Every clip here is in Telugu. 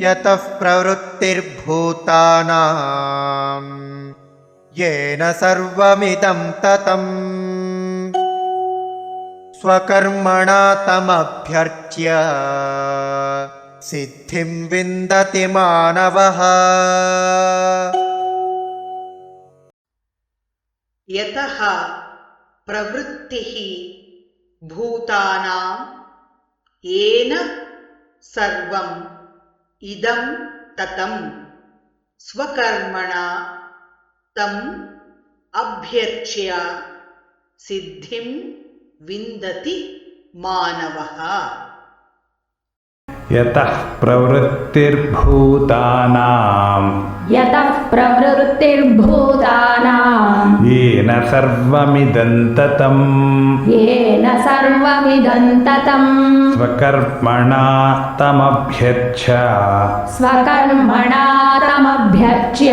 यतः प्रवृत्तिर्भूतानाम्। येन सर्वमिदं ततम्। स्वकर्मणा तमभ्यर्च्य सिद्धिं विन्दति मानवः। यतः प्रवृत्तिः भूतानां येन सर्वम् इदं ततं स्वकर्मणा तम् अभ्यर्च्य सिद्धिं विन्दति मानवः। యతః ప్రవృత్తిర్భూతానాం. యతః ప్రవృత్తిర్భూతానాం. ఏన సర్వమిదంతతం. ఏన సర్వమిదంతతం. స్వకర్మణా తమభ్యర్చ స్వకర్మణా తమభ్యర్చ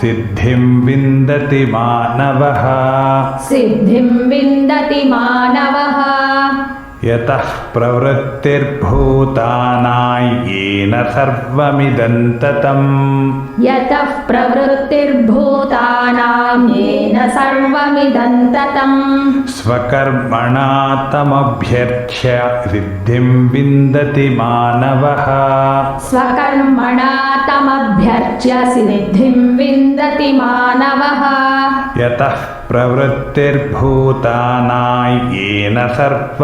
సిద్ధిం విందతి మానవః. సిద్ధిం విందతి మానవః. యత ప్రవృత్తిర్భూతానాయేన సర్వమిదంతతం. యత ప్రవృత్తిర్భూతానాం ఏన సర్వమిదంతతం. స్వకర్మణా తమభ్యర్చ్య సిద్ధిం విందతి మానవః. స్వకర్మణా తమభ్యర్చ్య సిద్ధిం విందతి మానవః. యత तमभ्यर्च्य सिद्धिं विन्दति मानवः यतः प्रवृत्तिर्भूतानां येन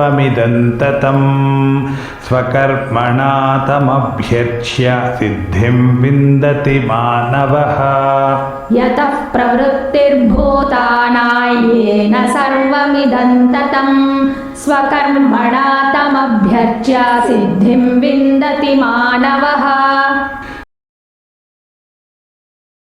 सर्वमिदं ततम् स्वकर्मणा तमभ्यर्च्य सिद्धिं विन्दति मानवः यतः प्रवृत्तिर्भूतानां येन सर्वमिदं ततम् स्वकर्मणा तमभ्यर्च्य सिद्धिं विन्दति मानवः